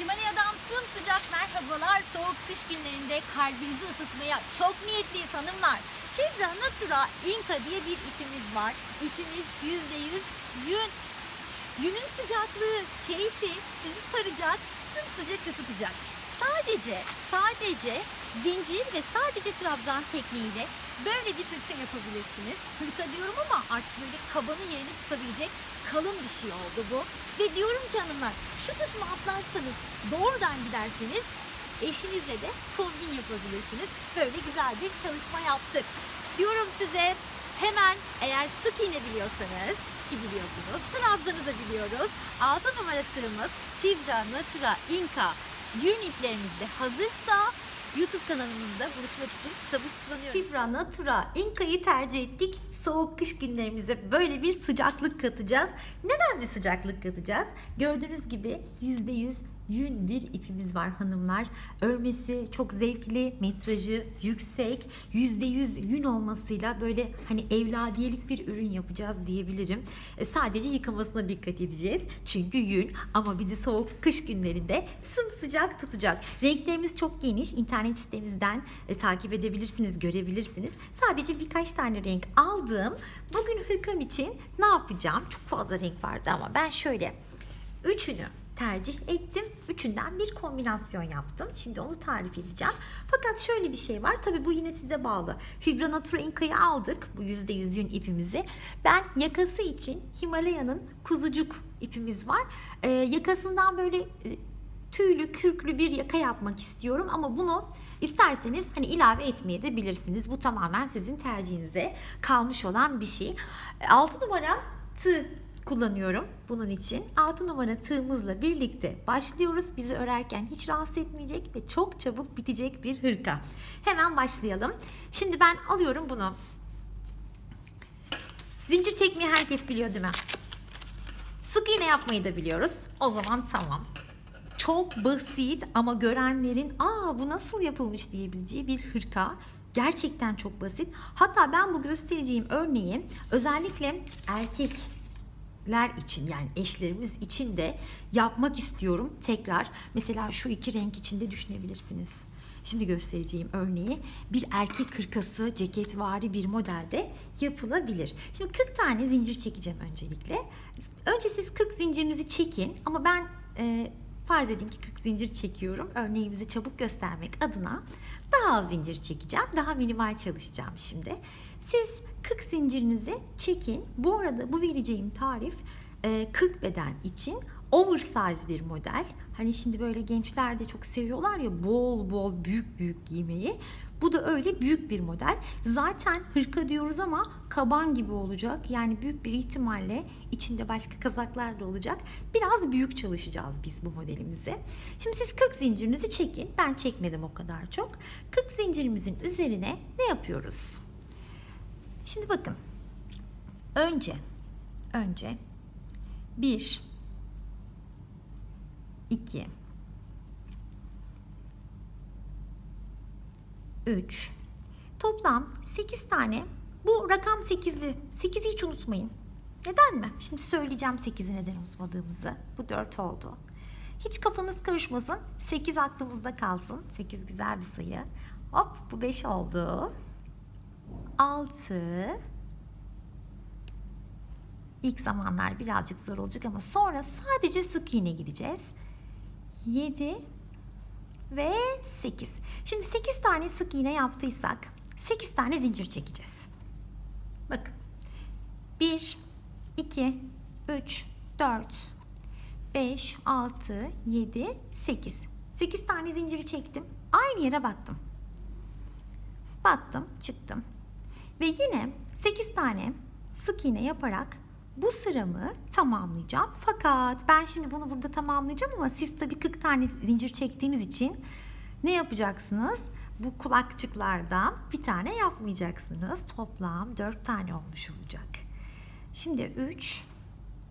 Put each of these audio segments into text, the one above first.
Himalaya'dan sımsıcak merhabalar. Soğuk kış günlerinde kalbinizi ısıtmaya çok niyetliyiz hanımlar. Fibra Natura Inca diye bir ipimiz var. İpimiz %100 yün. Yünün sıcaklığı, keyfi sizi saracak, sımsıcak ısıtacak. Sadece, sadece zincir ve sadece trabzan tekniğiyle böyle bir hırka yapabilirsiniz. Hırka diyorum ama artık böyle kabanın yerini tutabilecek kalın bir şey oldu bu. Ve diyorum ki hanımlar şu kısmı atlarsanız doğrudan giderseniz eşinizle de kombin yapabilirsiniz. Böyle güzel bir çalışma yaptık. Diyorum size hemen eğer sık iğne biliyorsanız ki biliyorsunuz Trabzan'ı da biliyoruz. 6 numara tığımız Fibra Natura Inca yün iplerimiz de hazırsa YouTube kanalımızda buluşmak için sabırsızlanıyorum. Fibra Natura Inca'yı tercih ettik. Soğuk kış günlerimize böyle bir sıcaklık katacağız. Neden bir sıcaklık katacağız? Gördüğünüz gibi %100 yün bir ipimiz var hanımlar. Örmesi çok zevkli, metrajı yüksek, %100 yün olmasıyla böyle hani evladiyelik bir ürün yapacağız diyebilirim. E, sadece yıkamasına dikkat edeceğiz. Çünkü yün ama bizi soğuk kış günlerinde sımsıcak tutacak. Renklerimiz çok geniş. İnternet sitemizden e, takip edebilirsiniz, görebilirsiniz. Sadece birkaç tane renk aldım. Bugün hırkam için ne yapacağım? Çok fazla renk vardı ama ben şöyle üçünü tercih ettim. Üçünden bir kombinasyon yaptım. Şimdi onu tarif edeceğim. Fakat şöyle bir şey var. Tabii bu yine size bağlı. Fibra Natura Inca'yı aldık. Bu %100 yün ipimizi. Ben yakası için Himalaya'nın kuzucuk ipimiz var. Ee, yakasından böyle e, tüylü, kürklü bir yaka yapmak istiyorum ama bunu isterseniz hani ilave etmeye de bilirsiniz. Bu tamamen sizin tercihinize kalmış olan bir şey. 6 numara tığ kullanıyorum bunun için. 6 numara tığımızla birlikte başlıyoruz. Bizi örerken hiç rahatsız etmeyecek ve çok çabuk bitecek bir hırka. Hemen başlayalım. Şimdi ben alıyorum bunu. Zincir çekmeyi herkes biliyor değil mi? Sık iğne yapmayı da biliyoruz. O zaman tamam. Çok basit ama görenlerin aa bu nasıl yapılmış diyebileceği bir hırka. Gerçekten çok basit. Hatta ben bu göstereceğim örneği özellikle erkekler için yani eşlerimiz için de yapmak istiyorum tekrar. Mesela şu iki renk içinde düşünebilirsiniz. Şimdi göstereceğim örneği bir erkek hırkası ceketvari bir modelde yapılabilir. Şimdi 40 tane zincir çekeceğim öncelikle. Önce siz 40 zincirinizi çekin ama ben e, farz edin ki 40 zincir çekiyorum. Örneğimizi çabuk göstermek adına daha az zincir çekeceğim. Daha minimal çalışacağım şimdi. Siz 40 zincirinizi çekin. Bu arada bu vereceğim tarif e, 40 beden için oversize bir model. Hani şimdi böyle gençler de çok seviyorlar ya bol bol büyük büyük giymeyi. Bu da öyle büyük bir model. Zaten hırka diyoruz ama kaban gibi olacak. Yani büyük bir ihtimalle içinde başka kazaklar da olacak. Biraz büyük çalışacağız biz bu modelimizi. Şimdi siz 40 zincirinizi çekin. Ben çekmedim o kadar çok. 40 zincirimizin üzerine ne yapıyoruz? Şimdi bakın. Önce önce 1 2 3 Toplam 8 tane. Bu rakam 8'li. 8'i hiç unutmayın. Neden mi? Şimdi söyleyeceğim 8'i neden unutmadığımızı. Bu 4 oldu. Hiç kafanız karışmasın. 8 aklımızda kalsın. 8 güzel bir sayı. Hop bu 5 oldu. 6 İlk zamanlar birazcık zor olacak ama sonra sadece sık iğne gideceğiz. 7 ve 8. Şimdi 8 tane sık iğne yaptıysak 8 tane zincir çekeceğiz. Bakın. 1 2 3 4 5 6 7 8. 8 tane zinciri çektim. Aynı yere battım. Battım, çıktım. Ve yine 8 tane sık iğne yaparak bu sıramı tamamlayacağım. Fakat ben şimdi bunu burada tamamlayacağım ama siz tabii 40 tane zincir çektiğiniz için ne yapacaksınız? Bu kulakçıklardan bir tane yapmayacaksınız. Toplam 4 tane olmuş olacak. Şimdi 3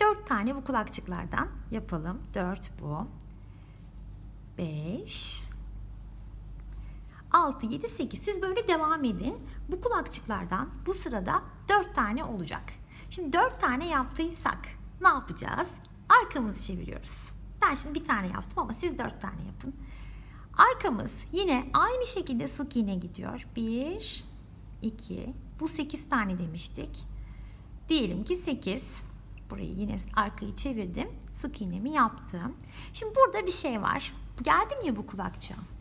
4 tane bu kulakçıklardan yapalım. 4 bu. 5 6, 7, 8. Siz böyle devam edin. Bu kulakçıklardan bu sırada 4 tane olacak. Şimdi 4 tane yaptıysak ne yapacağız? Arkamızı çeviriyoruz. Ben şimdi bir tane yaptım ama siz dört tane yapın. Arkamız yine aynı şekilde sık iğne gidiyor. Bir, iki, bu sekiz tane demiştik. Diyelim ki sekiz. Burayı yine arkayı çevirdim. Sık iğnemi yaptım. Şimdi burada bir şey var. Geldim ya bu kulakçığa.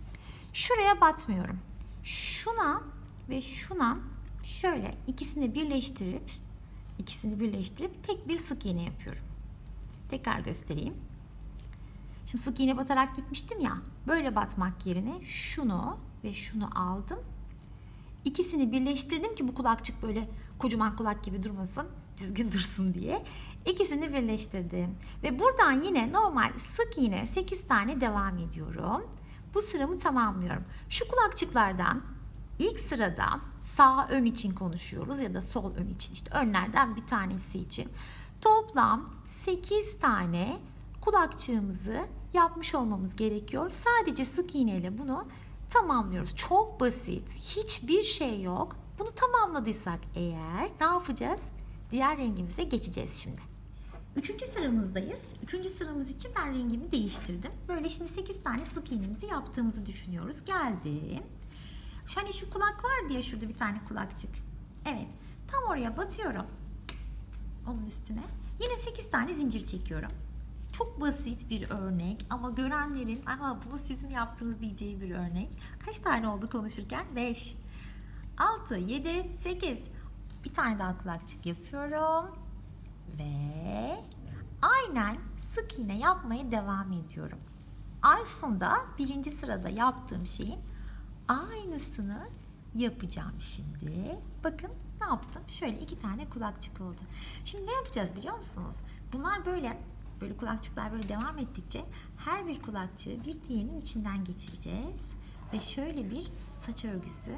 Şuraya batmıyorum. Şuna ve şuna şöyle ikisini birleştirip ikisini birleştirip tek bir sık iğne yapıyorum. Tekrar göstereyim. Şimdi sık iğne batarak gitmiştim ya. Böyle batmak yerine şunu ve şunu aldım. İkisini birleştirdim ki bu kulakçık böyle kocaman kulak gibi durmasın. Düzgün dursun diye. İkisini birleştirdim. Ve buradan yine normal sık iğne 8 tane devam ediyorum. Bu sıramı tamamlıyorum. Şu kulakçıklardan ilk sırada sağ ön için konuşuyoruz ya da sol ön için. İşte önlerden bir tanesi için. Toplam 8 tane kulakçığımızı yapmış olmamız gerekiyor. Sadece sık iğneyle bunu tamamlıyoruz. Çok basit. Hiçbir şey yok. Bunu tamamladıysak eğer ne yapacağız? Diğer rengimize geçeceğiz şimdi. Üçüncü sıramızdayız. Üçüncü sıramız için ben rengimi değiştirdim. Böyle şimdi 8 tane sık iğnemizi yaptığımızı düşünüyoruz. Geldim. Hani şu kulak var diye şurada bir tane kulakçık. Evet. Tam oraya batıyorum. Onun üstüne. Yine 8 tane zincir çekiyorum. Çok basit bir örnek ama görenlerin aha bunu siz mi yaptınız diyeceği bir örnek. Kaç tane oldu konuşurken? 5, 6, 7, 8. Bir tane daha kulakçık yapıyorum. Ve aynen sık iğne yapmaya devam ediyorum. Aslında birinci sırada yaptığım şeyin aynısını yapacağım şimdi. Bakın ne yaptım? Şöyle iki tane kulakçık oldu. Şimdi ne yapacağız biliyor musunuz? Bunlar böyle böyle kulakçıklar böyle devam ettikçe her bir kulakçığı bir diğerinin içinden geçireceğiz ve şöyle bir saç örgüsü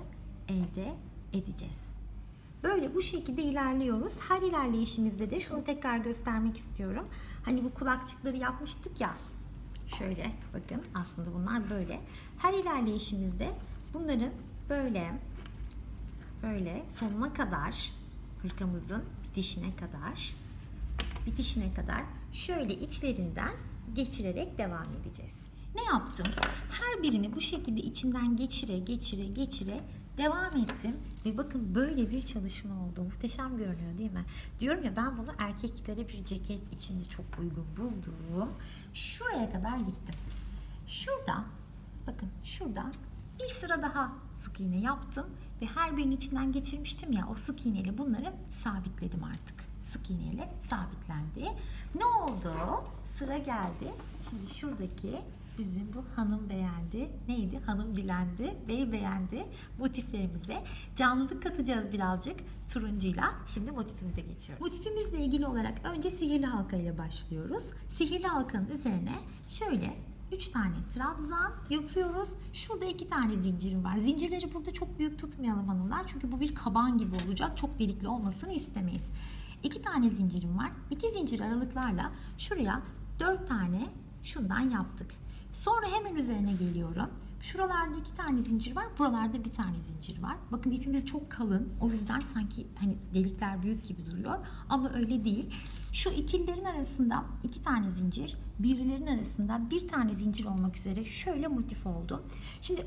elde edeceğiz. Böyle bu şekilde ilerliyoruz. Her ilerleyişimizde de şunu tekrar göstermek istiyorum. Hani bu kulakçıkları yapmıştık ya. Şöyle bakın aslında bunlar böyle. Her ilerleyişimizde bunların böyle böyle sonuna kadar hırkamızın bitişine kadar bitişine kadar şöyle içlerinden geçirerek devam edeceğiz. Ne yaptım? Her birini bu şekilde içinden geçire geçire geçire devam ettim ve bakın böyle bir çalışma oldu. Muhteşem görünüyor değil mi? Diyorum ya ben bunu erkeklere bir ceket içinde çok uygun buldum. Şuraya kadar gittim. Şuradan bakın şuradan bir sıra daha sık iğne yaptım ve her birinin içinden geçirmiştim ya o sık iğneyle bunları sabitledim artık. Sık iğneyle sabitlendi. Ne oldu? Sıra geldi. Şimdi şuradaki bizim bu hanım beğendi. Neydi? Hanım bilendi. Bey beğendi. Motiflerimize canlılık katacağız birazcık turuncuyla. Şimdi motifimize geçiyoruz. Motifimizle ilgili olarak önce sihirli halka ile başlıyoruz. Sihirli halkanın üzerine şöyle 3 tane trabzan yapıyoruz. Şurada 2 tane zincirim var. Zincirleri burada çok büyük tutmayalım hanımlar. Çünkü bu bir kaban gibi olacak. Çok delikli olmasını istemeyiz. 2 tane zincirim var. 2 zincir aralıklarla şuraya 4 tane şundan yaptık. Sonra hemen üzerine geliyorum. Şuralarda iki tane zincir var. Buralarda bir tane zincir var. Bakın ipimiz çok kalın. O yüzden sanki hani delikler büyük gibi duruyor. Ama öyle değil. Şu ikililerin arasında iki tane zincir, birlerin arasında bir tane zincir olmak üzere şöyle motif oldu. Şimdi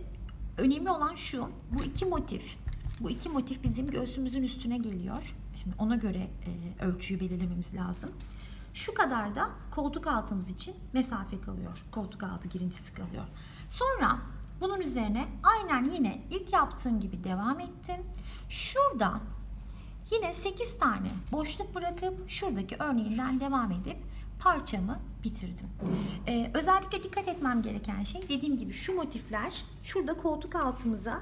önemli olan şu. Bu iki motif. Bu iki motif bizim göğsümüzün üstüne geliyor. Şimdi ona göre e, ölçüyü belirlememiz lazım. Şu kadar da koltuk altımız için mesafe kalıyor. Koltuk altı girintisi kalıyor. Sonra bunun üzerine aynen yine ilk yaptığım gibi devam ettim. Şurada yine 8 tane boşluk bırakıp şuradaki örneğimden devam edip parçamı bitirdim. Ee, özellikle dikkat etmem gereken şey dediğim gibi şu motifler şurada koltuk altımıza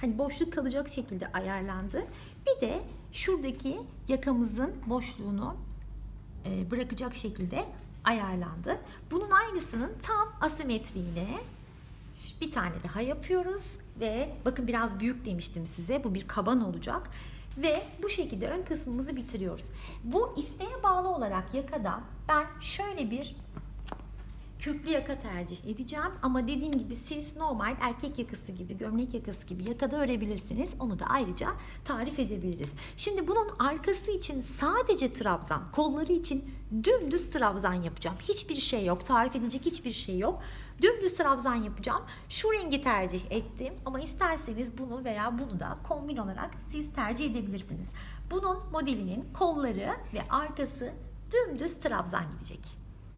hani boşluk kalacak şekilde ayarlandı. Bir de şuradaki yakamızın boşluğunu bırakacak şekilde ayarlandı. Bunun aynısının tam asimetriğine bir tane daha yapıyoruz ve bakın biraz büyük demiştim size. Bu bir kaban olacak. Ve bu şekilde ön kısmımızı bitiriyoruz. Bu isteğe bağlı olarak yakada ben şöyle bir köklü yaka tercih edeceğim. Ama dediğim gibi siz normal erkek yakası gibi, gömlek yakası gibi yakada örebilirsiniz. Onu da ayrıca tarif edebiliriz. Şimdi bunun arkası için sadece trabzan, kolları için dümdüz trabzan yapacağım. Hiçbir şey yok, tarif edecek hiçbir şey yok. Dümdüz trabzan yapacağım. Şu rengi tercih ettim ama isterseniz bunu veya bunu da kombin olarak siz tercih edebilirsiniz. Bunun modelinin kolları ve arkası dümdüz trabzan gidecek.